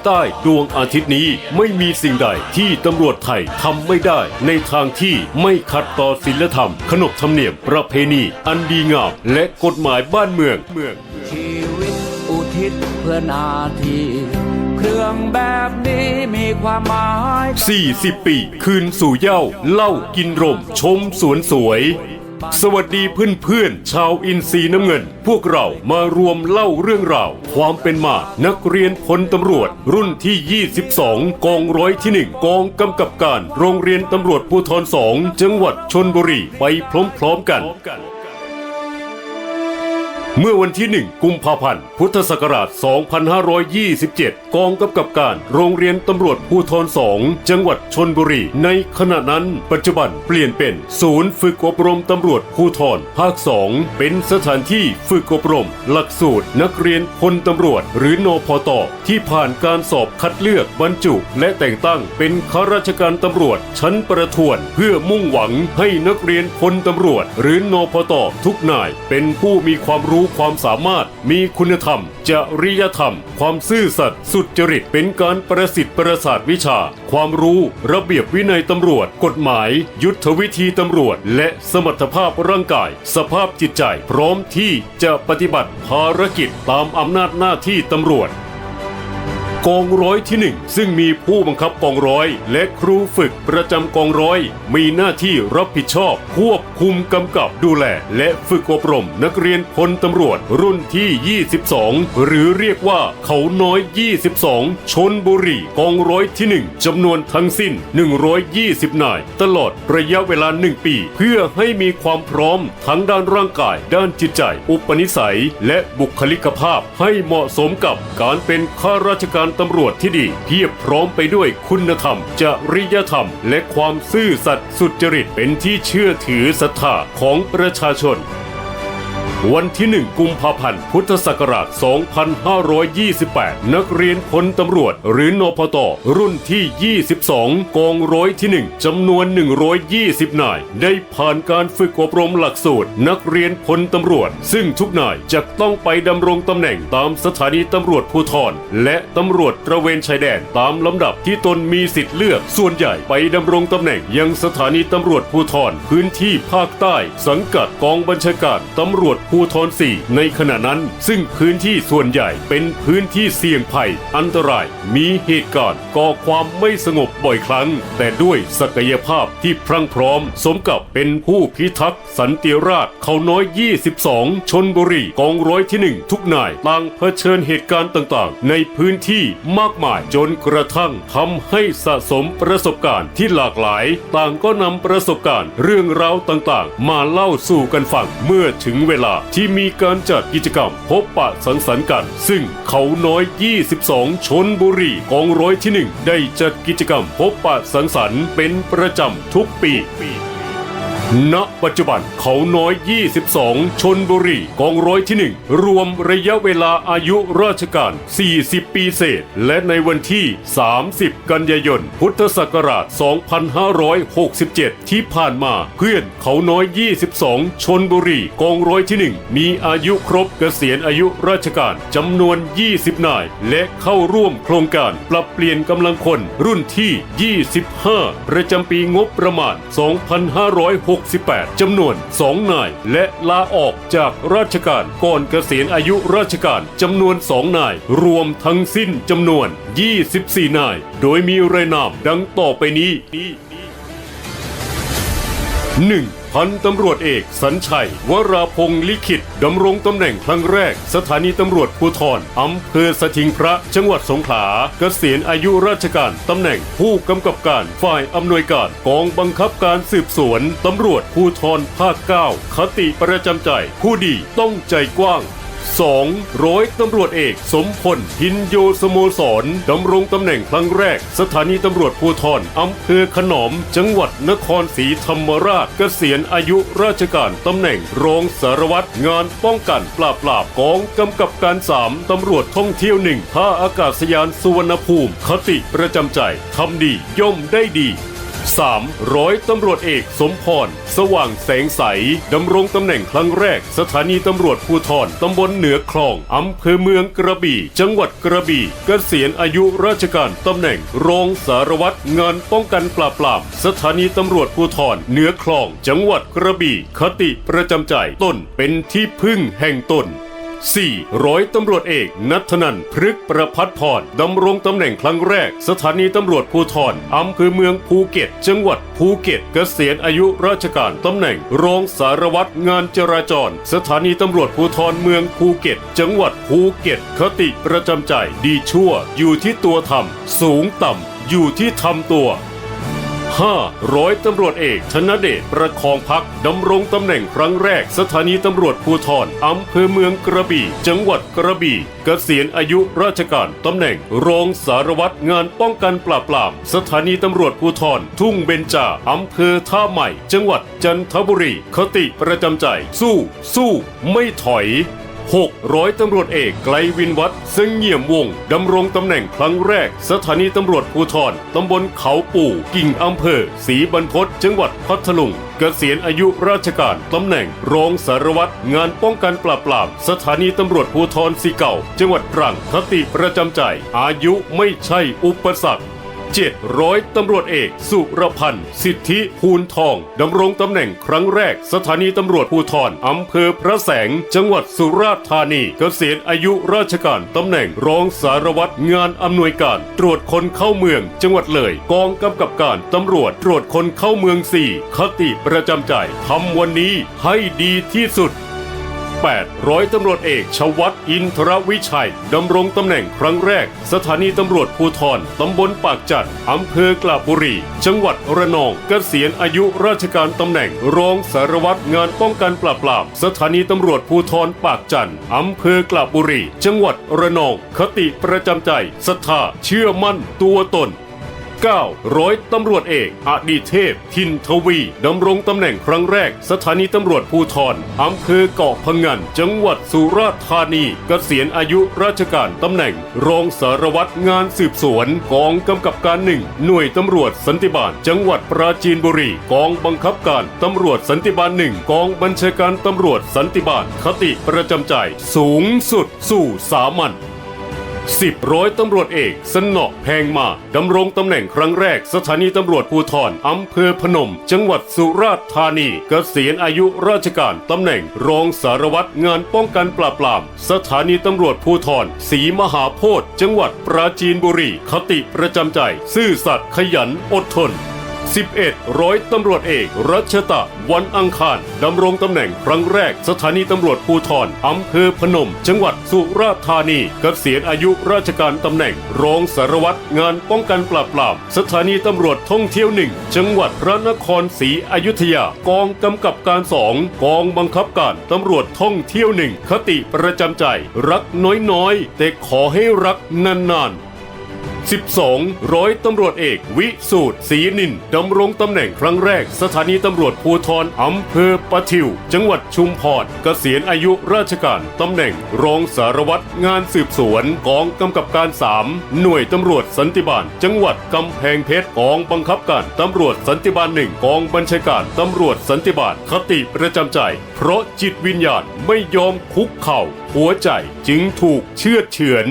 ายใต้ดวงอาทิตย์นี้ไม่มีสิ่งใดที่ตำรวจไทยทำไม่ได้ในทางที่ไม่ขัดต่อศีลธรรม ขนบธรรมเนียมประเพณี อันดีงามและกฎหมายบ้านเมืองเมืองชีวิตอุทิศเพื่อหนาทีเครื่องแบบนี้มีความหมาย 40 ปี คืนสู่เหย้าเล่ากินรม ชมสวนสวย สวัสดีเพื่อนๆ ชาวอินทรีน้ำเงิน พวกเรามารวมเล่าเรื่องราว ความเป็นมา นักเรียนพลตำรวจ รุ่นที่ 22 กองร้อยที่ 1 กองกำกับการ โรงเรียนตำรวจภูธร2จังหวัดชนบุรี ไปพร้อมๆกัน เมื่อวันที่ 1 กุมภาพันธ์ พุทธศักราช 2527 กองกำกับการโรงเรียนตำรวจภูธร2 จังหวัดชนบุรี ในขณะนั้น ปัจจุบันเปลี่ยนเป็น ศูนย์ฝึกอบรมตำรวจภูธรภาค 2 เป็นสถานที่ฝึกอบรม หลักสูตร นักเรียนพลตำรวจ หรือนพตที่ผ่านการสอบคัดเลือกบรรจุ และแต่งตั้งเป็นข้าราชการตำรวจ ชั้นประทวน เพื่อมุ่งหวังให้นักเรียนพลตำรวจ หรือนพตทุกนายเป็นผู้มีความรู้ความสามารถ มีคุณธรรม จริยธรรม ความซื่อสัตย์สุจริตเป็นการประสิทธิ์ประสาทวิชา ความรู้ระเบียบวินัยตำรวจ กฎหมาย ยุทธวิธีตำรวจ และสมรรถภาพร่างกาย สภาพจิตใจ พร้อมที่จะปฏิบัติภารกิจตามอำนาจหน้าที่ตำรวจ กองร้อยที่หนึ่งซึ่งมีผู้บังคับกองร้อย และครูฝึกประจำกองร้อย มีหน้าที่รับผิดชอบ ควบคุมกำกับดูแล และฝึกอบรมนักเรียนพลตำรวจรุ่นที่ 22 หรือเรียกว่าเขาน้อย 22 ชนบุรีกองร้อยที่หนึ่งจำนวนทั้งสิ้น 120 นาย ตลอดระยะเวลา 1 ปี เพื่อให้มีความพร้อมทั้งด้านร่างกาย ด้านจิตใจ อุปนิสัย และบุคลิกภาพให้เหมาะสมกับการเป็นข้าราชการตำรวจที่ดี เพียบพร้อมไปด้วยคุณธรรม จริยธรรม และความซื่อสัตย์สุจริตเป็นที่เชื่อถือศรัทธาของประชาชน วันที่ 1 กุมภาพันธ์ พุทธศักราช 2528 นักเรียนพลตำรวจ หรือนพต รุ่นที่ 22 กองร้อยที่ 1จำนวน 120 นาย ได้ผ่านการฝึกอบรมหลักสูตร นักเรียนพลตำรวจ ซึ่งทุกนายจะต้องไปดำรงตำแหน่งตามสถานีตำรวจภูธรและตำรวจตระเวนชายแดนตามลำดับที่ตนมีสิทธิ์เลือก ส่วนใหญ่ไปดำรงตำแหน่งยังสถานีตำรวจภูธรพื้นที่ภาคใต้ สังกัดกองบัญชาการตำรวจภูธรสี่ในขณะนั้น ซึ่งพื้นที่ส่วนใหญ่เป็นพื้นที่เสี่ยงภัย อันตรายมีเหตุการณ์ก่อความไม่สงบบ่อยครั้ง แต่ด้วยศักยภาพที่พรั่งพร้อม สมกับเป็นผู้พิทักษ์สันติราษฎร์เขาน้อย 22 ชนบุรีกองร้อยที่หนึ่งทุกนายต่างเผชิญเหตุการณ์ต่างๆ ในพื้นที่มากมายจนกระทั่งทำให้สะสมประสบการณ์ที่หลากหลาย ต่างก็นำประสบการณ์เรื่องราวต่างๆ มาเล่าสู่กันฟังเมื่อถึงเวลาที่มีการจัดกิจกรรม พบปะสังสรรค์กัน ซึ่งเขาน้อย 22 ชนบุรีกองร้อยที่หนึ่งได้จัดกิจกรรม พบปะสังสรรค์เป็นประจำทุกปี ณปัจจุบันเขาน้อย 22 ชนบุรีกองร้อยที่ 1 รวมระยะเวลาอายุราชการ 40 ปีเศษ และในวันที่ 30 กันยายน พุทธศักราช 2567 ที่ผ่านมาเพื่อนเขาน้อย 22 ชนบุรีกองร้อยที่ 1 มีอายุครบเกษียณอายุราชการจำนวน 20 นาย และเข้าร่วมโครงการปรับเปลี่ยนกำลังคนรุ่นที่ 25 ประจำปีงบประมาณ2568 จำนวน 2 นาย และลาออกจากราชการก่อนเกษียณอายุราชการจำนวน 2 นาย รวมทั้งสิ้นจำนวน 24 นาย โดยมีรายนามดังต่อไปนี้ 1. พันตำรวจเอกสัญชัย วราพงศ์ลิขิตดำรงตำแหน่งครั้งแรก สถานีตำรวจภูธรอำเภอสถิงพระ จังหวัดสงขลาเกษียณอายุราชการตำแหน่งผู้กำกับการฝ่ายอำนวยการกองบังคับการสืบสวนตำรวจภูธรภาค 9 คติประจำใจ ผู้ดีต้องใจกว้าง 2. ร้อยตำรวจเอก สมพลพินโยสโมสรดำรงตำแหน่งครั้งแรก สถานีตำรวจภูธรอำเภอขนอม จังหวัดนครศรีธรรมราชเกษียณอายุราชการตำแหน่งรองสารวัตรงานป้องกันปราบปราบกองกำกับการ 3ตำรวจท่องเที่ยวหนึ่งท่าอากาศยานสุวรรณภูมิ คติประจำใจทำดีย่อมได้ดี 3. ร้อยตำรวจเอกสมพร สว่างแสงใส ดำรงตำแหน่งครั้งแรก สถานีตำรวจภูธรตำบลเหนือคลองอำเภอเมืองกระบี่ จังหวัดกระบี่เกษียณอายุราชการตำแหน่ง รองสารวัตรงานป้องกันปราบปราม สถานีตำรวจภูธรเหนือคลอง จังหวัดกระบี่ คติประจำใจตนเป็นที่พึ่งแห่งตน 4. ร้อยตำรวจเอกนัทนันพฤกประพัฒพรดำรงตำแหน่งครั้งแรก สถานีตำรวจภูธรอำเภอเมืองภูเก็ต จังหวัดภูเก็ตเกษียณอายุราชการตำแหน่ง รองสารวัตรงานจราจร สถานีตำรวจภูธรเมืองภูเก็ต จังหวัดภูเก็ต คติประจำใจดีชั่ว อยู่ที่ตัวทำสูงต่ำอยู่ที่ทำตัว 5. ร้อยตำรวจเอกธนเดชประคองพักดำรงตำแหน่งครั้งแรกสถานีตำรวจภูธรอำเภอเมืองกระบี่ จังหวัดกระบี่เกษียณอายุราชการตำแหน่งรองสารวัตรงานป้องกันปราบปราม สถานีตำรวจภูธรทุ่งเบญจาอำเภอท่าใหม่ จังหวัดจันทบุรี คติประจำใจ สู้ สู้ ไม่ถอย 6. ร้อยตำรวจเอกไกลวินวัฒน์ซึ่งเงี่ยมวงดำรงตำแหน่งครั้งแรก สถานีตำรวจภูธรตำบลเขาปู่กิ่งอำเภอศรีบรรพตจังหวัดพัทลุงเกษียณอายุราชการตำแหน่งรองสารวัตรงานป้องกันปราบปราม สถานีตำรวจภูธรสีเก่า จังหวัดตรังคติประจำใจ อายุไม่ใช่อุปสรรค 700ตำรวจเอก สุรพันธ์สิทธิภูนทองดำรงตำแหน่งครั้งแรก สถานีตำรวจภูธรอำเภอพระแสง จังหวัดสุราษฎร์ธานีเกษียณอายุราชการตำแหน่งรองสารวัตรงานอำนวยการ ตรวจคนเข้าเมือง จังหวัดเลย กองกำกับการตำรวจตรวจคนเข้าเมือง 4 คติประจำใจทำวันนี้ให้ดีที่สุด 8 ร้อยตำรวจเอกชวัตอินทรวิชัย ดำรงตำแหน่งครั้งแรก สถานีตำรวจภูธรตำบลปากจัดอำเภอกลาบบุรี จังหวัดระนองเกษียณอายุราชการตำแหน่ง รองสารวัตรงานป้องกันปราบปรามสถานีตำรวจภูธรปากจันอำเภอกลาบบุรี จังหวัดระนอง คติประจำใจศรัทธาเชื่อมั่นตัวตน 9. ร้อยตำรวจเอกอดีเทพ ทินทวีดำรงตำแหน่งครั้งแรก สถานีตำรวจภูธรอำเภอเกาะพงัน จังหวัดสุราษฎร์ธานีเกษียณอายุราชการตำแหน่ง รองสารวัตรงานสืบสวนกองกำกับการหนึ่งหน่วยตำรวจสันติบาลจังหวัดปราจีนบุรีกองบังคับการตำรวจสันติบาลหนึ่งกองบัญชาการตำรวจสันติบาลคติประจำใจ สูงสุดสู่สามัญ สิบร้อยตำรวจเอก สนอแพงมาดำรงตำแหน่งครั้งแรกสถานีตำรวจภูธรอำเภอพนม จังหวัดสุราษฎร์ธานีเกษียณอายุราชการตำแหน่งรองสารวัตรงานป้องกันปราบปราม สถานีตำรวจภูธรศรีมหาโพธิ์จังหวัดปราจีนบุรี คติประจำใจ ซื่อสัตย์ขยันอดทน 11ร้อยตำรวจเอกรัชตะวันอังคารดำรงตำแหน่งครั้งแรกสถานีตำรวจภูธรอำเภอพนม จังหวัดสุราษฎร์ธานีเกษียณอายุราชการตำแหน่ง รองสารวัตรงานป้องกันปราบปราม สถานีตำรวจท่องเที่ยวหนึ่งจังหวัดพระนครศรีอยุธยากองกำกับการสองกองบังคับการตำรวจท่องเที่ยวหนึ่งคติประจำใจ รักน้อยๆแต่ขอให้รักนานๆ 12 ร้อยตำรวจเอกวิสูตรศรีนินดำรงตำแหน่งครั้งแรก สถานีตำรวจภูธรอำเภอปะทิว จังหวัดชุมพรเกษียณอายุราชการตำแหน่งรองสารวัตรงานสืบสวนกองกำกับการ 3 หน่วยตำรวจสันติบาล จังหวัดกำแพงเพชรกองบังคับการตำรวจสันติบาลหนึ่งกองบัญชาการตำรวจสันติบาลคติประจำใจ เพราะจิตวิญญาณไม่ยอมคุกเข่าหัวใจจึงถูกเชือเฉือน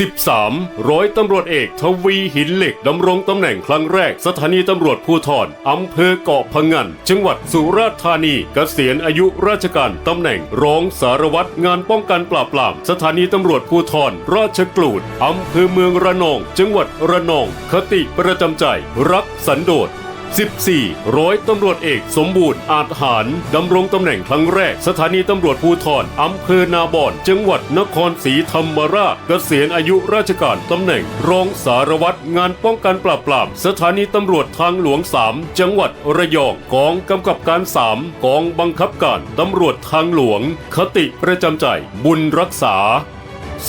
13 ร้อยตำรวจเอกทวีหินเหล็กดำรงตำแหน่งครั้งแรก สถานีตำรวจภูธรอำเภอเกาะพะงัน จังหวัดสุราษฎร์ธานีเกษียณอายุราชการตำแหน่งรองสารวัตรงานป้องกันปราบปราม สถานีตำรวจภูธรราชกลูดอำเภอเมืองระนอง จังหวัดระนอง คติประจำใจ รักสันโดษ 14ร้อยตำรวจเอกสมบูรณ์อาจหารดำรงตำแหน่งครั้งแรก สถานีตำรวจภูธรอำเภอนาบอน จังหวัดนครศรีธรรมราช เกษียณอายุราชการตำแหน่ง รองสารวัตรงานป้องกันปราบปราม สถานีตำรวจทางหลวง 3 จังหวัดระยองกองกำกับการ 3 กองบังคับการตำรวจทางหลวง คติประจำใจบุญรักษา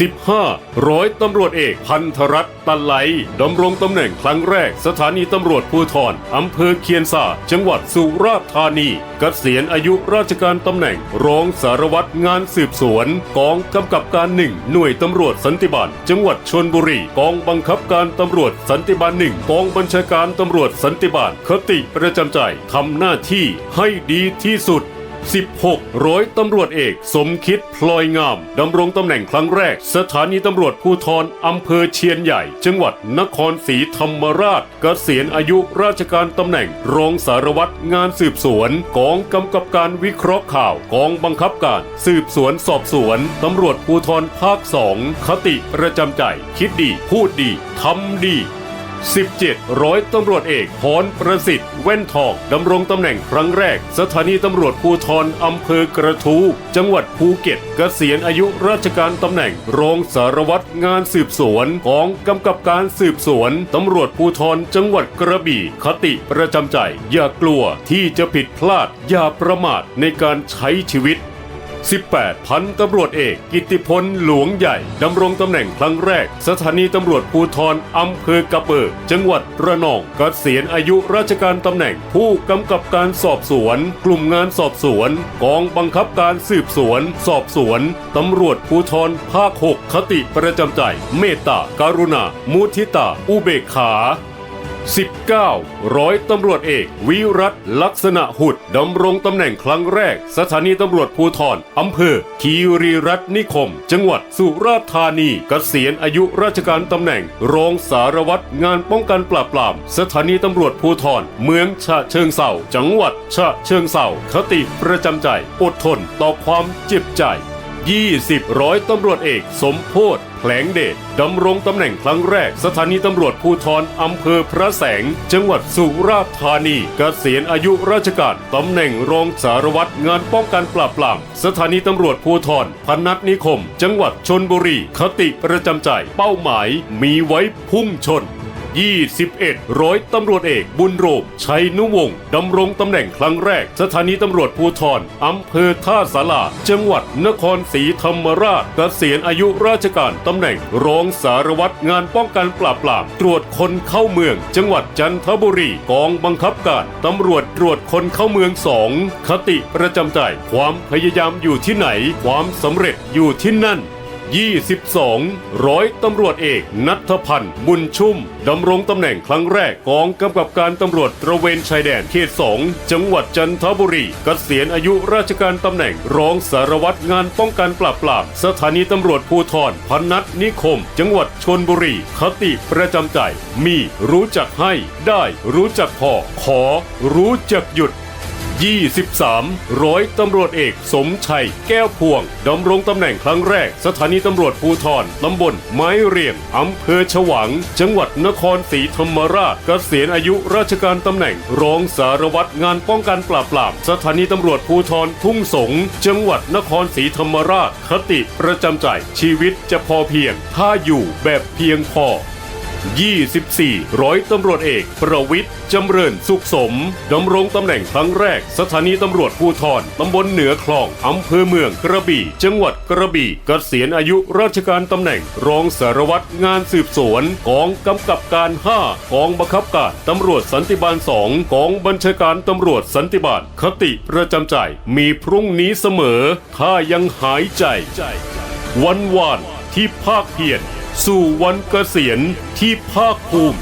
15. ร้อยตำรวจเอกพันธรัตน์ตันไหลดำรงตำแหน่งครั้งแรก สถานีตำรวจภูธรอำเภอเคียนซาจังหวัดสุราษฎร์ธานีเกษียณอายุราชการตำแหน่งรองสารวัตรงานสืบสวน กองกำกับการหนึ่งหน่วยตำรวจสันติบาลจังหวัดชนบุรีกองบังคับการตำรวจสันติบาลหนึ่งกองบัญชาการตำรวจสันติบาลคติประจำใจทำหน้าที่ให้ดีที่สุด 16ร้อยตำรวจเอก สมคิดพลอยงามดำรงตำแหน่งครั้งแรก สถานีตำรวจภูธรอำเภอเชียนใหญ่ จังหวัดนครศรีธรรมราชเกษียณอายุราชการตำแหน่ง รองสารวัตรงานสืบสวนกองกำกับการวิเคราะห์ข่าวกองบังคับการสืบสวนสอบสวนตำรวจภูธรภาคสองคติประจำใจ คิดดี พูดดีทำดี 17ร้อยตำรวจเอกพรประสิทธิ์แว่นทองดำรงตำแหน่งครั้งแรก สถานีตำรวจภูธรอำเภอกระทูจังหวัดภูเก็ตเกษียณอายุราชการตำแหน่งรองสารวัตรงานสืบสวนกองกำกับการสืบสวนตำรวจภูธรจังหวัดกระบี่คติประจำใจ อย่ากลัวที่จะผิดพลาดอย่าประมาทในการใช้ชีวิต 18 พันตำรวจเอกกิติพลหลวงใหญ่ดำรงตำแหน่งครั้งแรก สถานีตำรวจภูธรอำเภอกระเปิดจังหวัดระนองเกษียณอายุราชการตำแหน่งผู้กำกับการสอบสวน กลุ่มงานสอบสวน กองบังคับการสืบสวน สอบสวนตำรวจภูธรภาค 6 คติประจำใจ เมตตาการุณา มุทิตา อุเบกขา 19 ร้อยตำรวจเอก วิรัตลักษณะหุดดำรงตำแหน่งครั้งแรก สถานีตำรวจภูธรอำเภอ คีรีรัตนนิคม จังหวัดสุราษฎร์ธานีเกษียณอายุราชการตำแหน่ง รองสารวัตรงานป้องกันปราบปราม สถานีตำรวจภูธรเมืองฉะเชิงเซาจังหวัดฉะเชิงเซาคติประจำใจ อดทนต่อความเจ็บใจ 20 ร้อยตำรวจเอก สมโพธ แผลงเดชดำรงตำแหน่งครั้งแรก สถานีตำรวจภูธรอำเภอพระแสง จังหวัดสุราษฎร์ธานีเกษียณอายุราชการตำแหน่งรองสารวัตรงานป้องกันปราบปราม สถานีตำรวจภูธรพนัสนิคม จังหวัดชนบุรี คติประจำใจ เป้าหมายมีไว้พุ่งชน 21 ร้อยตำรวจเอกบุญโรมชัยนุวงศ์ดำรงตำแหน่งครั้งแรก สถานีตำรวจภูธรอำเภอท่าสาราจังหวัดนครศรีธรรมราชเกษียณอายุราชการตำแหน่งรองสารวัตรงานป้องกันปราบปรามตรวจคนเข้าเมือง จังหวัดจันทบุรีกองบังคับการตำรวจตรวจคนเข้าเมืองสองคติประจำใจ ความพยายามอยู่ที่ไหน ความสำเร็จอยู่ที่นั่น 22 ร้อยตำรวจเอกนัทพันธ์บุญชุ่ม ดำรงตำแหน่งครั้งแรกกองกำกับการตำรวจตระเวนชายแดนเขต 2 จังหวัดจันทบุรีเกษียณอายุราชการตำแหน่งรองสารวัตรงานป้องกันปราบปรามสถานีตำรวจภูธรพนัสนิคม จังหวัดชนบุรี คติประจำใจ มีรู้จักให้ ได้รู้จักพอ ขอรู้จักหยุด 23 ร้อยตำรวจเอกสมชัย แก้วพวงดำรงตำแหน่งครั้งแรก สถานีตำรวจภูธรตำบลไม้เรียงอำเภอฉวางจังหวัดนครศรีธรรมราชเกษียณอายุราชการตำแหน่งรองสารวัตรงานป้องกันปราบปรามสถานีตำรวจภูธรทุ่งสง จังหวัดนครศรีธรรมราชคติประจำใจชีวิตจะพอเพียง ถ้าอยู่แบบเพียงพอ 24 ร้อยตำรวจเอก ประวิทย์จำเริญสุขสม ดำรงตำแหน่งครั้งแรก สถานีตำรวจภูธรตำบลเหนือคลองอำเภอเมืองกระบี่ จังหวัดกระบี่เกษียณอายุราชการตำแหน่ง รองสารวัตรงานสืบสวนกองกำกับการ 5 กองบังคับการตำรวจสันติบาล 2 กองบัญชาการตำรวจสันติบาล คติประจำใจ มีพรุ่งนี้เสมอ ถ้ายังหายใจ วันวานที่ภาคเพียร สู่วันเกษียณที่ภาคภูมิ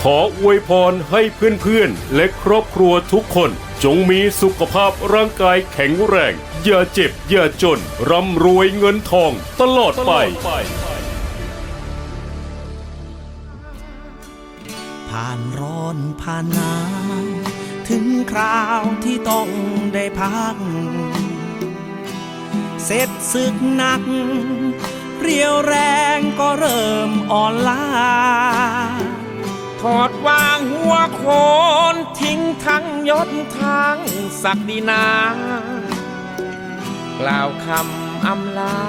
ขออวยพรให้เพื่อนๆ และครอบครัวทุกคนจงมีสุขภาพร่างกายแข็งแรง อย่าเจ็บ อย่าจน ร่ำรวยเงินทองตลอดไป ผ่านร้อนผ่านหนาวถึงคราวที่ต้องได้พัก เสร็จศึกหนัก เรียวแรงก็เริ่มอ่อนล้า ถอดวางหัวโคนทิ้งทั้งยศทั้งศักดินากล่าวคำอำลา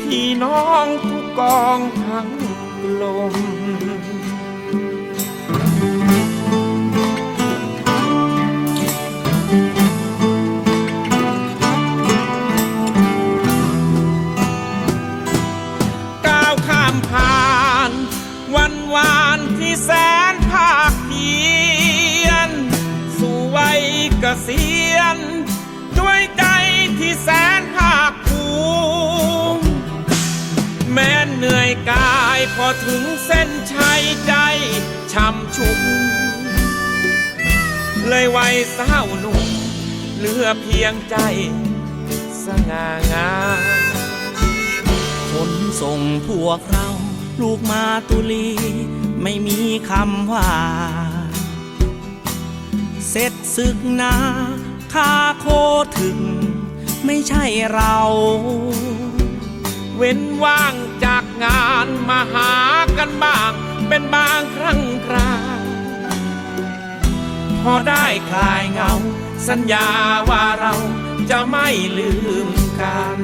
พี่น้องทุกกองทั้งลม แสนภาคเพียนสู่วัยเกษียณด้วยใจที่แสนภาคภูมิแม้เหนื่อยกายพอถึงเส้นชัยใจช้ำชุ่มเลยวัยสาวหนุ่มเหลือเพียงใจสง่างามคนส่งพวกเราลูกมาตุลี ไม่มีคำว่า เสร็จศึกนาคาโคถึง ไม่ใช่เรา เว้นว่างจากงานมาหากันบ้าง เป็นบางครั้งคราพอได้คลายเงา สัญญาว่าเราจะไม่ลืมกัน